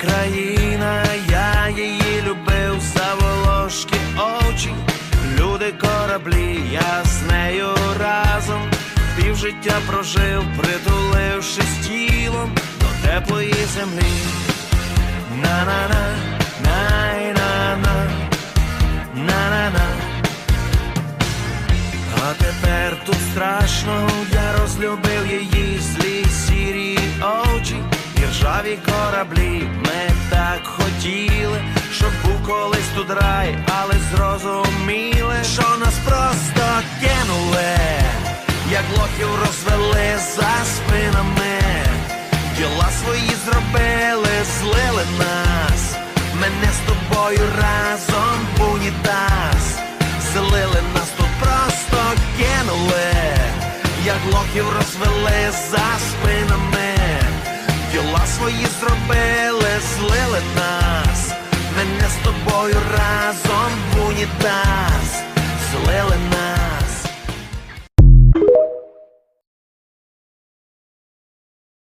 країна, я її любив за волошки очі, люди кораблі, я з нею разом, півжиття прожив, притулившись тілом до теплої землі. На-на-на, най-на-на, на-на-на. А тепер тут страшно, я розлюбив її злі і кораблі. Ми так хотіли, щоб був колись тут рай, але зрозуміли, що нас просто кинули, як лохів розвели за спинами, діла свої зробили, злили нас, мене з тобою разом в унітаз. Злили нас тут просто кинули, як лохів розвели за спинами, свої зробили, злили нас, мене з тобою разом в унітаз, злили нас.